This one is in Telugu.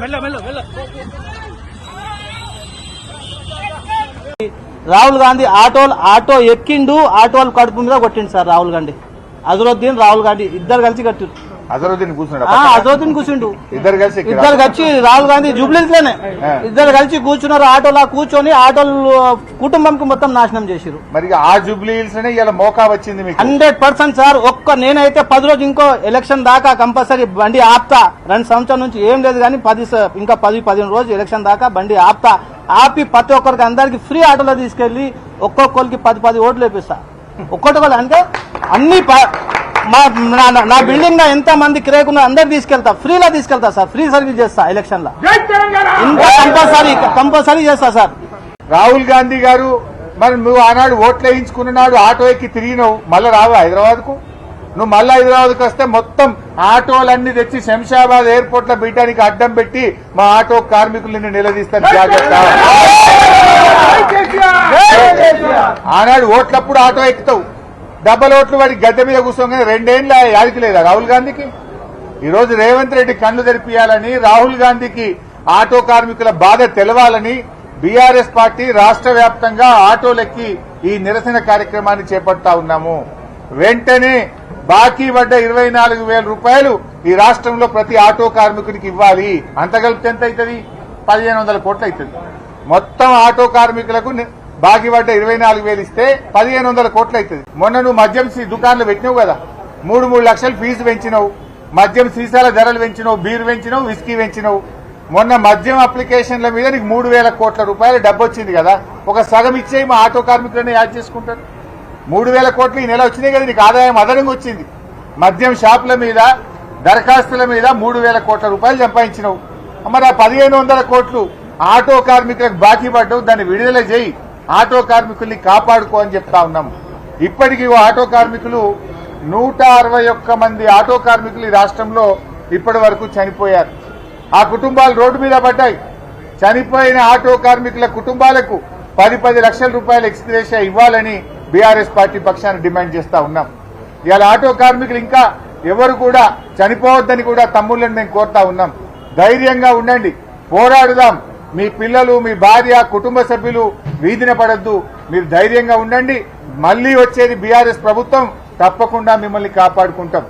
మెల్ల మెల్ల మెల్ల రాహుల్ గాంధీ ఆటో ఆటో ఎక్కిండు ఆటో వాళ్ళు కడుపు మీద కొట్టిండు సార్ రాహుల్ గాంధీ. అజరుద్దీన్ రాహుల్ గాంధీ ఇద్దరు కలిసి కట్టిండు అజరుద్దీన్ కూర్చున్నాడు. అజరుద్దీన్ కూర్చుండు. ఇద్దరు కలిసి? ఇద్దరు కలిసి రాహుల్ గాంధీ జూబ్లీస్లోనే. ఇద్దరు కలిసి కూర్చున్నారు ఆటోలా కూర్చొని ఆటోలు కుటుంబంకి మొత్తం నాశనం చేసిరు మరి ఆ జూబ్లీ హిల్స్లోనే ఇలా మోకా వచ్చింది మీకు. హండ్రెడ్ పర్సెంట్ సార్ ఒక్క నేనైతే పది రోజు ఇంకో ఎలక్షన్ దాకా కంపల్సరీ బండి ఆపుతా. రెండు సంవత్సరాల నుంచి ఏం లేదు కానీ పది ఇంకా పది పదిహేను రోజు ఎలక్షన్ దాకా బండి ఆపుతా. ఆపి ప్రతి ఒక్కరికి అందరికి ఫ్రీ ఆటోలో తీసుకెళ్ళి ఒక్కొక్కరికి పది పది ఓట్లు వేపిస్తా. ఒక్కొక్కరు అంటే అన్ని మా నా- నా బిల్డింగ్లో ఎంత మంది కిరాయకున్న అందరు తీసుకెళ్తా. ఫ్రీలో తీసుకెళ్తా సార్. ఫ్రీ సర్వీస్ చేస్తా ఎలక్షన్లో ఇంకా కంపల్సరీ కంపల్సరీ చేస్తా సార్. రాహుల్ గాంధీ గారు మరి నువ్వు ఆనాడు ఓట్లు వేయించుకున్న నాడు ఆటో ఎక్కి తిరిగినావు మళ్ళీ రావా హైదరాబాద్కు నువ్వు మళ్ళీ హైదరాబాద్కు వస్తే మొత్తం ఆటోలన్నీ తెచ్చి శంషాబాద్ ఎయిర్పోర్ట్లో బీటానికి అడ్డం పెట్టి మా ఆటో కార్మికులు నిన్ను నిలదీస్తారు. జాగ్రత్త. ఆనాడు ఓట్లప్పుడు ఆటో ఎక్కుతావు. డబ్బల ఓట్లు వాడి గద్దె మీద కూర్చోగానే రెండేళ్ళ యాదికి లేదా రాహుల్ గాంధీకి? ఈరోజు రేవంత్ రెడ్డి కళ్ళు తెరిపియాలని రాహుల్ గాంధీకి ఆటో కార్మికుల బాధ తెలవాలని బీఆర్ఎస్ పార్టీ రాష్ట్ర వ్యాప్తంగా ఆటోలెక్కి ఈ నిరసన కార్యక్రమాన్ని చేపడతా ఉన్నాము. వెంటనే బాకీ పడ్డ ఇరవై నాలుగు వేల రూపాయలు ఈ రాష్ట్రంలో ప్రతి ఆటో కార్మికుడికి ఇవ్వాలి. అంతగలిపితే ఎంత అవుతుంది? పదిహేను వందల కోట్లు అవుతుంది. మొత్తం ఆటో కార్మికులకు బాకీ పడ్డ ఇరవై నాలుగు వేలు ఇస్తే పదిహేను వందల కోట్లు అవుతుంది. మొన్న నువ్వు మద్యం సీ- దుకాణాలు పెట్టినావు కదా మూడు మూడు లక్షలు ఫీజు పెంచినావు మద్యం సీసాల ధరలు పెంచినావు బీర్ పెంచినావు విస్కీ పెంచినావు. మొన్న మద్యం అప్లికేషన్ల మీద నీకు మూడు వేల కోట్ల రూపాయల డబ్బు వచ్చింది కదా ఒక సగం ఇచ్చే మా ఆటో కార్మికులను యాడ్ చేసుకుంటారు. మూడు వేల కోట్లు ఈ నెల వచ్చినాయి కదా నీకు ఆదాయం అదనంగా వచ్చింది. మద్యం షాపుల మీద దరఖాస్తుల మీద మూడు వేల కోట్ల రూపాయలు సంపాదించినావు. మరి ఆ పదిహేను వందల కోట్లు ఆటో కార్మికులకు బాకీ పడ్డవు దాన్ని విడుదల చేయి. ఆటో కార్మికుల్ని కాపాడుకో అని చెప్తా ఉన్నాం. ఇప్పటికీ ఓ ఆటో కార్మికులు నూట అరవై ఒక్క మంది ఆటో కార్మికులు ఈ రాష్ట్రంలో ఇప్పటి వరకు చనిపోయారు. ఆ కుటుంబాలు రోడ్డు మీద పడ్డాయి. చనిపోయిన ఆటో కార్మికుల కుటుంబాలకు పది పది లక్షల రూపాయలు ఎక్స్గ్రేషియా ఇవ్వాలని బీఆర్ఎస్ పార్టీ పక్షాన్ని డిమాండ్ చేస్తా ఉన్నాం. ఇవాళ ఆటో కార్మికులు ఇంకా ఎవరు కూడా చనిపోవద్దని కూడా తమ్ముళ్ళని మేము కోరుతా ఉన్నాం. ధైర్యంగా ఉండండి. పోరాడుదాం. మీ పిల్లలు మీ భార్య కుటుంబ సభ్యులు వీధిన పడద్దు. మీరు ధైర్యంగా ఉండండి. మళ్ళీ వచ్చేది బీఆర్ఎస్ ప్రభుత్వం. తప్పకుండా మిమ్మల్ని కాపాడుకుంటాం.